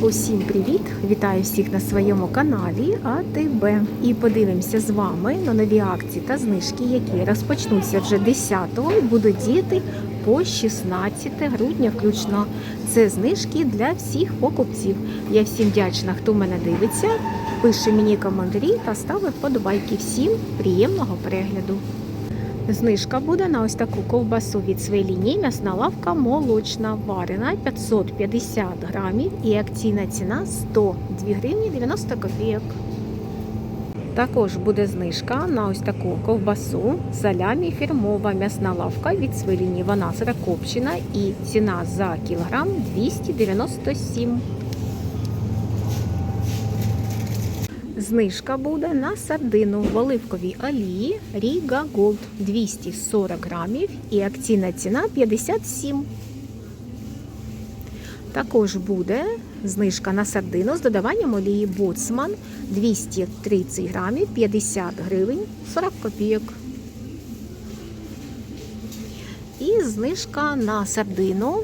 Усім привіт! Вітаю всіх на своєму каналі АТБ. І подивимося з вами на нові акції та знижки, які розпочнуться вже 10-го і будуть діяти по 16 грудня включно. Це знижки для всіх покупців. Я всім вдячна, хто мене дивиться. Пише мені коментарі та ставить вподобайки. Всім приємного перегляду. Знижка буде на ось таку ковбасу від своєї лінії м'ясна лавка молочна варена 550 грамів і акційна ціна 102 гривні 90 копійок. Також буде знижка на ось таку ковбасу салямі фірмова м'ясна лавка від своєї. Вона зракопчена і ціна за кілограм 297 Знижка буде на сардину в оливковій олії Ріга Голд 240 грамів і акційна ціна 57. Також буде знижка на сардину з додаванням олії Боцман 230 грамів 50 гривень 40 копійок. І знижка на сардину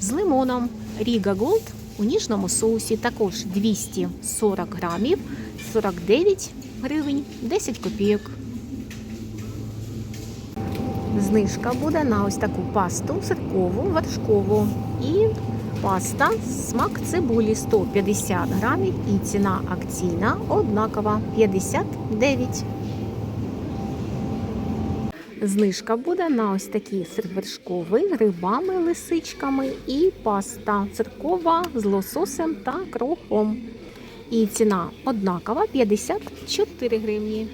з лимоном Ріга Голд у ніжному соусі також 240 грамів 49 гривень 10 копійок. Знижка буде на ось таку пасту сиркову, вершкову і паста смак цибулі 150 грамів і ціна акційна однакова 59. Знижка буде на ось такий сир вершковий, грибами, лисичками і паста циркова з лососем та кропом. І ціна однакова 54 гривні.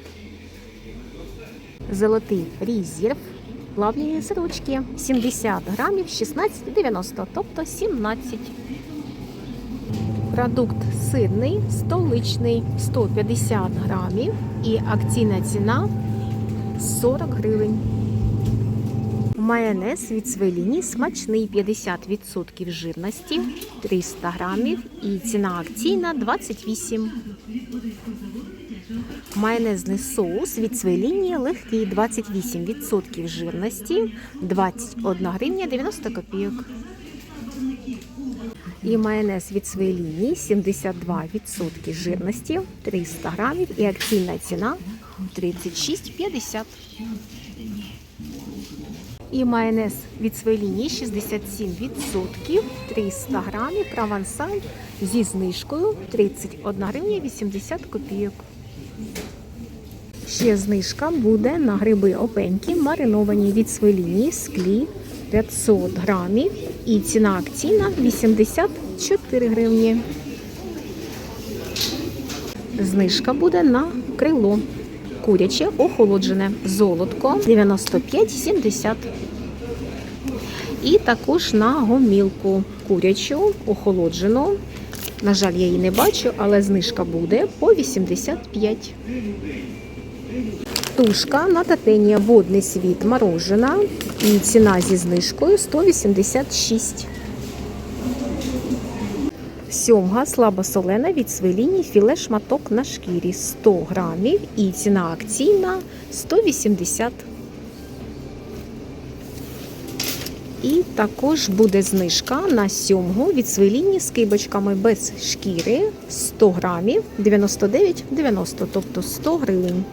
Золотий резерв. Плавлені сирочки 70 грамів 16,90, тобто 17. Продукт сирний, столичний 150 грамів і акційна ціна 40 гривень. Майонез від Свеліні смачний 50% жирності 300 грамів і ціна акційна 28. Майонезний соус від Свеліні легкий 28% жирності 21 гривня 90 копійок. І майонез від своєї лінії 72% жирності 300 грамів і акційна ціна 36,50. І майонез від своєї лінії 67%, 300 грамів, провансаль зі знижкою 31 гривня 80 копійок. Ще знижка буде на гриби опеньки, мариновані від своєї лінії склі 500 грамів. І ціна акційна 84 гривні. Знижка буде на крило. Куряче охолоджене золотко 95,70. І також на гомілку курячу охолоджену. На жаль, я її не бачу, але знижка буде по 85. Тушка на татені водний світ морожена. І ціна зі знижкою 186. Сьомга слабосолена від свеліні філе шматок на шкірі 100 грамів і ціна акційна 180. І також буде знижка на сьомгу від свеліні з кибочками без шкіри 100 грамів 99,90, тобто 100 гривень.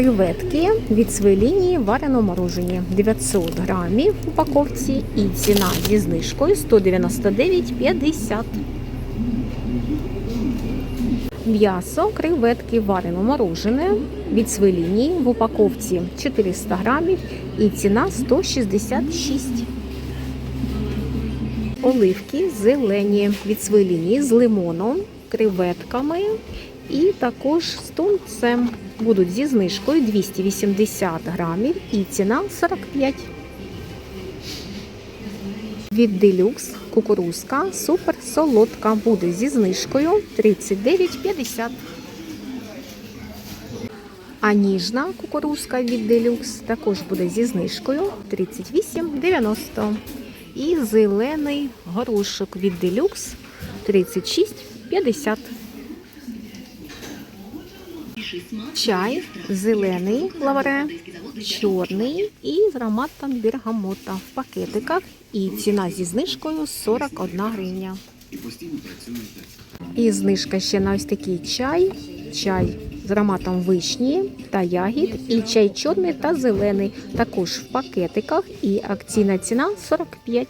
Креветки від своєї лінії варено морожені 900 грамів в упаковці і ціна зі знижкою 199,50. М'ясо, креветки варено морожене від своєї лінії в упаковці 400 грамів і ціна 166. Оливки зелені від своєї лінії з лимоном, креветками і також з тунцем будуть зі знижкою 280 грамів і ціна 45. Від делюкс кукурузка супер солодка буде зі знижкою 39,50. А ніжна кукурузка від делюкс також буде зі знижкою 38,90. І зелений горошок від делюкс 36,50. Чай зелений лавре, чорний і з ароматом бергамота в пакетиках. І ціна зі знижкою 41 гривня. і. Знижка ще на ось такий чай. Чай з ароматом вишні та ягід, і чай чорний та зелений. Також в пакетиках. І акційна ціна 45.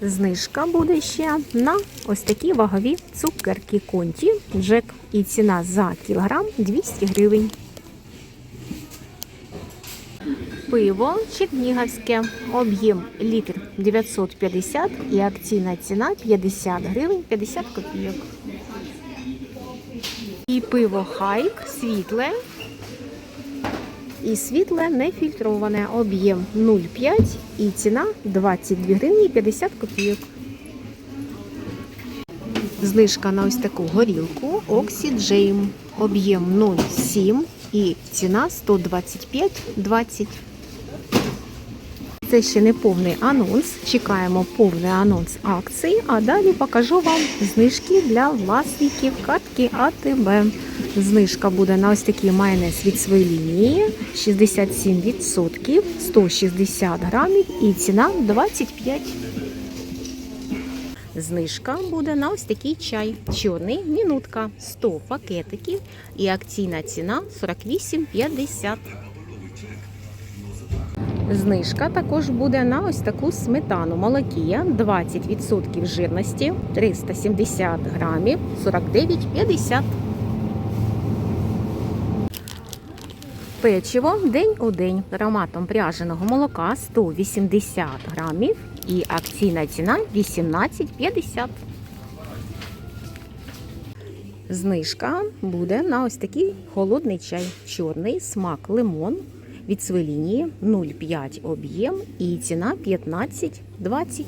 Знижка буде ще на ось такі вагові цукерки конті Джек. І ціна за кілограм 200 гривень. Пиво чернігівське, об'єм літр 950 і акційна ціна 50 гривень 50 копійок. І пиво хайк світле. І світле нефільтроване, об'єм 0,5 і ціна 22 гривні 50 копійок. Знижка на ось таку горілку Oxy. Об'єм 0,7 і ціна 125,20. Це ще не повний анонс. Чекаємо повний анонс акцій, а далі покажу вам знижки для власників картки АТБ. Знижка буде на ось такий майонез від своєї лінії 67%, 160 грамів і ціна 25. Знижка буде на ось такий чай. Чорний мінутка 100 пакетиків і акційна ціна 48,50. Знижка також буде на ось таку сметану молокія 20% жирності 370 грамів 49,50. Печиво день у день ароматом пряженого молока 180 грамів і акційна ціна 18,50. Знижка буде на ось такий холодний чай. Чорний смак лимон від свиліні 0,5 об'єм і ціна 15,20.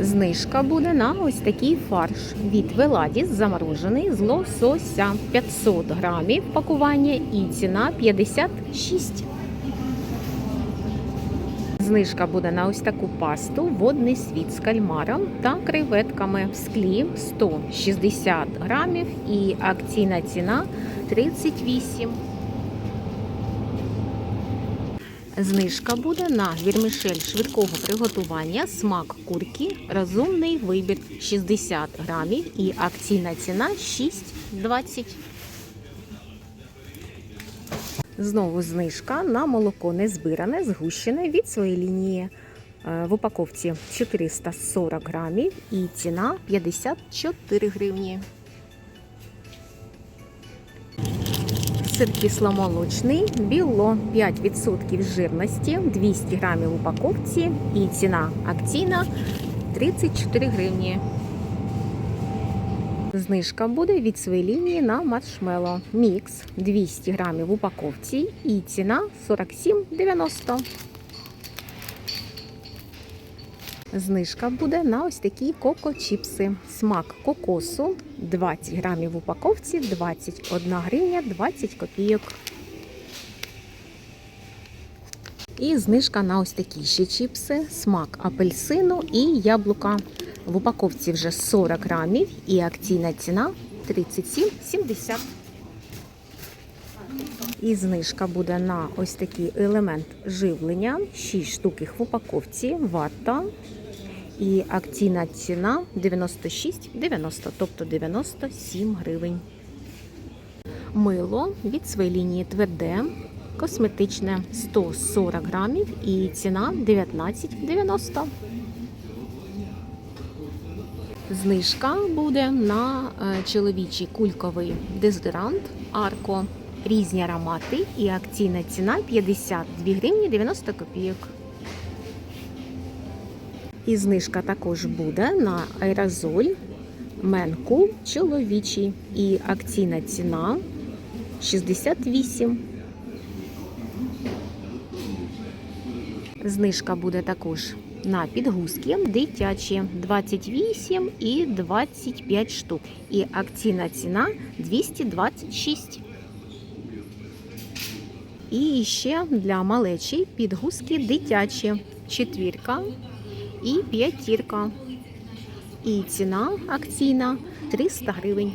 Знижка буде на ось такий фарш від Веладіс заморожений з лосося 500 грамів пакування і ціна 56. Знижка буде на ось таку пасту водний світ з кальмаром та креветками в склі 160 грамів і акційна ціна 38. Знижка буде на вірмішель швидкого приготування смак курки розумний вибір 60 грамів і акційна ціна 6,20. Знову знижка на молоко незбиране, згущене від своєї лінії. Е, В упаковці 440 грамів і ціна 54 гривні. Сир кисломолочний, біло 5% жирності, 200 грамів в упаковці і ціна акційна 34 гривні. Знижка буде від своєї лінії на маршмело. Мікс 200 грамів в упаковці і ціна 47,90. Знижка буде на ось такі коко-чіпси. Смак кокосу 20 грамів в упаковці, 21 гривня 20 копійок. І знижка на ось такі ще чіпси, смак апельсину і яблука. В упаковці вже 40 грамів і акційна ціна 37,70. І знижка буде на ось такий елемент живлення. 6 штук їх в упаковці, вата. І акційна ціна 96,90, тобто 97 гривень. Мило від своєї лінії тверде, косметичне 140 грамів і ціна 19,90. Знижка буде на е, чоловічий кульковий дезодорант Арко. Різні аромати і акційна ціна 52 гривні 90 копійок. І знижка також буде на аерозоль Менкул чоловічий. І акційна ціна 68. Знижка буде також на підгузки дитячі 28 і 25 штук. І акційна ціна 226. І ще для малечі підгузки дитячі. Четвірка і п'ятірка. І ціна акційна 300 гривень.